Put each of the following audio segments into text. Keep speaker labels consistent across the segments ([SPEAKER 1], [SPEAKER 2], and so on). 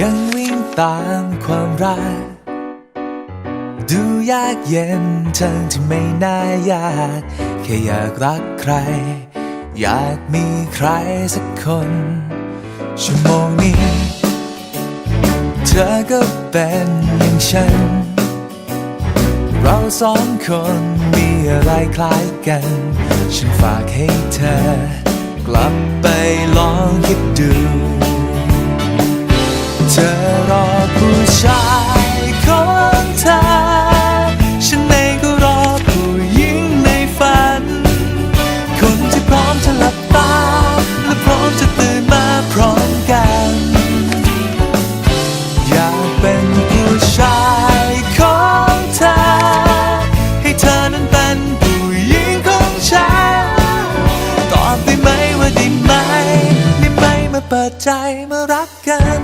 [SPEAKER 1] ยังวิ่งตามความรัก ดูยากเย็นทั้งที่ไม่น่ายาก แค่อยากรักใคร อยากมีใครสักคน ชั่วโมงนี้ เธอก็เป็นอย่างฉัน เราสองคนมีอะไรคล้ายกัน ฉันฝากให้เธอ กลับไปลองคิดดู กัน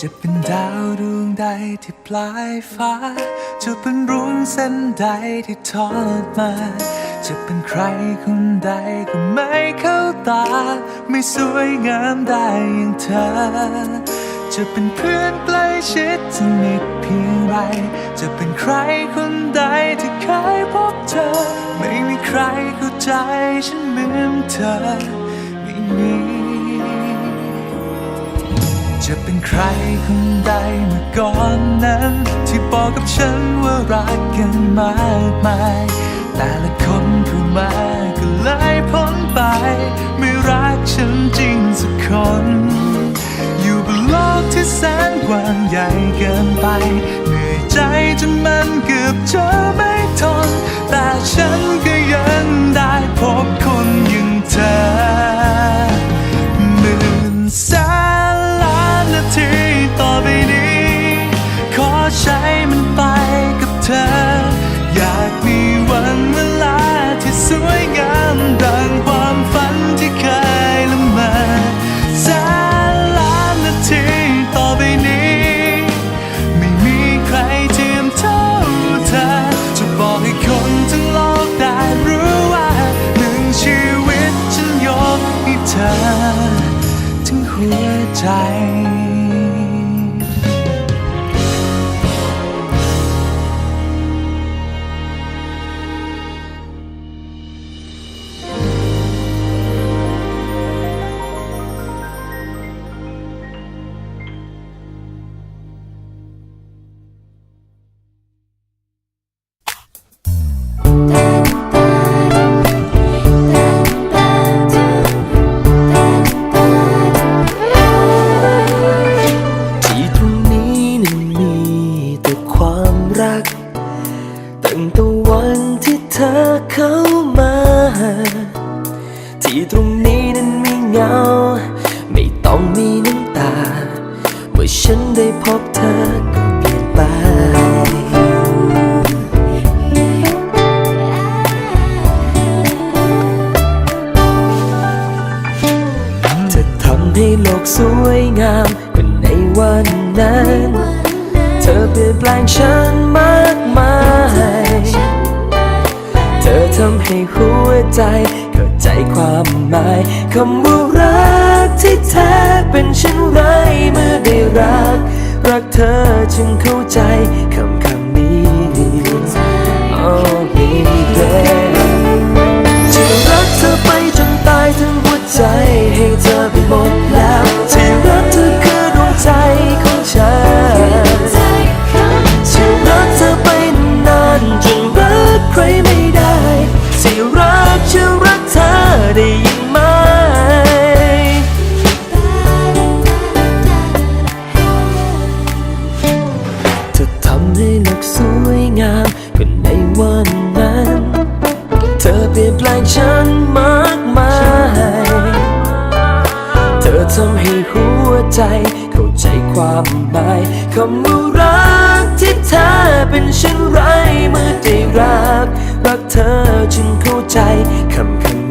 [SPEAKER 1] จะเป็นดาวดวงใดที่ปลายฟ้า จะเป็นรุ้งเส้นใดที่ทอดมา จะเป็นใครคนใดก็ไม่เข้าตา ไม่สวยงามได้อย่างเธอ จะเป็นเพื่อนใกล้ชิดสนิทเพียงไร จะเป็นใครคนใดที่เคยพบเธอ ไม่มีใครเข้าใจฉันเหมือนเธอไม่มีจะเป็นใครคนใดเมื่อก่อนนั้น ที่บอกกับฉันว่ารักกันมากมาย แต่ละคนเข้ามาก็เลยพ้นไป ไม่รักฉันจริงสักคน อยู่บนโลกที่แสนกว้างใหญ่เกินไป เหนื่อยใจจนมันเกือบจะไม่ทน แต่ฉัน ว งา ไม่ต้อง
[SPEAKER 2] มีน้ำตา เมื่อฉันได้พบเธอก็เปลี่ยนไปเธอทำให้โลกสวยงามกว่าในวันนั้น เธอเปลี่ยนแปลงฉันมากมาย เธอทำให้หัวใจ ใจความหมายคำว่ารักที่แท้เป็นเช่นไรเมื่อได้รัก รักเธอจึงเข้าใจคำคำนี้ Oh baby จะรักเธอไปจนตายทั้งหัวใจให้เธอไปหมด ทำให้หัวใจ เข้าใจความหมายคำว่ารักที่เธอเป็นเช่นไรเมื่อได้รัก รักเธอจึงเข้าใจคำคำ